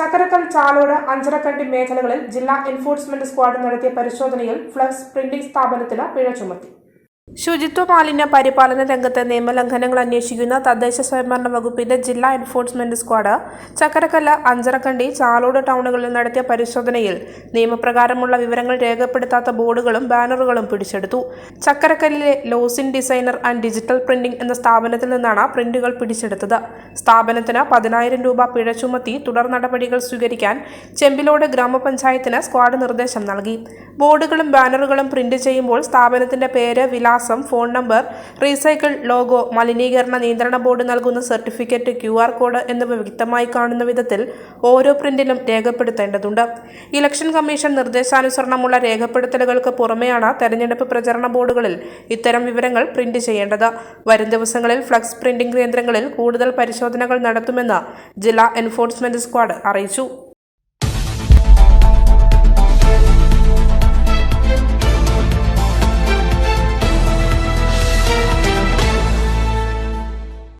ചക്കരക്കൽ ചാലോട് അഞ്ചരക്കണ്ടി മേഖലകളിൽ ജില്ലാ enforcement squad നടത്തിയ പരിശോധനയിൽ ഫ്ലക്സ് പ്രിന്റിംഗ് സ്ഥാപനത്തിന് പിഴ ചുമത്തി. ശുചിത്വ മാലിന്യ പരിപാലന രംഗത്തെ നിയമലംഘനങ്ങൾ അന്വേഷിക്കുന്ന തദ്ദേശ സ്വയംഭരണ വകുപ്പിന്റെ ജില്ലാ എൻഫോഴ്സ്മെന്റ് സ്ക്വാഡ് ചക്കരക്കല്ല അഞ്ചരക്കണ്ടി ചാലോട് ടൗണുകളിൽ നടത്തിയ പരിശോധനയിൽ നിയമപ്രകാരമുള്ള വിവരങ്ങൾ രേഖപ്പെടുത്താത്ത ബോർഡുകളും ബാനറുകളും പിടിച്ചെടുത്തു. ചക്കരക്കല്ലിലെ ലോസിൻ ഡിസൈനർ ആൻഡ് ഡിജിറ്റൽ പ്രിന്റിംഗ് എന്ന സ്ഥാപനത്തിൽ നിന്നാണ് പ്രിന്റുകൾ പിടിച്ചെടുത്തത്. സ്ഥാപനത്തിന് പതിനായിരം രൂപ പിഴ ചുമത്തി തുടർ നടപടികൾ സ്വീകരിക്കാൻ ചെമ്പിലോട് ഗ്രാമപഞ്ചായത്തിന് സ്ക്വാഡ് നിർദ്ദേശം നൽകി. ബോർഡുകളും ബാനറുകളും പ്രിന്റ് ചെയ്യുമ്പോൾ സ്ഥാപനത്തിന്റെ പേര് വിലാസം ഫോൺ നമ്പർ റീസൈക്കിൾ ലോഗോ മലിനീകരണ നിയന്ത്രണ ബോർഡ് നൽകുന്ന സർട്ടിഫിക്കറ്റ് ക്യു ആർ കോഡ് എന്നിവ വ്യക്തമായി കാണുന്ന വിധത്തിൽ ഓരോ പ്രിന്റിലും രേഖപ്പെടുത്തേണ്ടതുണ്ട്. ഇലക്ഷൻ കമ്മീഷൻ നിർദ്ദേശാനുസരണമുള്ള രേഖപ്പെടുത്തലുകൾക്ക് പുറമെയാണ് തെരഞ്ഞെടുപ്പ് പ്രചരണ ബോർഡുകളിൽ ഇത്തരം വിവരങ്ങൾ പ്രിന്റ് ചെയ്യേണ്ടത്. വരും ദിവസങ്ങളിൽ ഫ്ലക്സ് പ്രിന്റിംഗ് കേന്ദ്രങ്ങളിൽ കൂടുതൽ പരിശോധനകൾ നടത്തുമെന്ന് ജില്ലാ എൻഫോഴ്സ്മെന്റ് സ്ക്വാഡ് അറിയിച്ചു.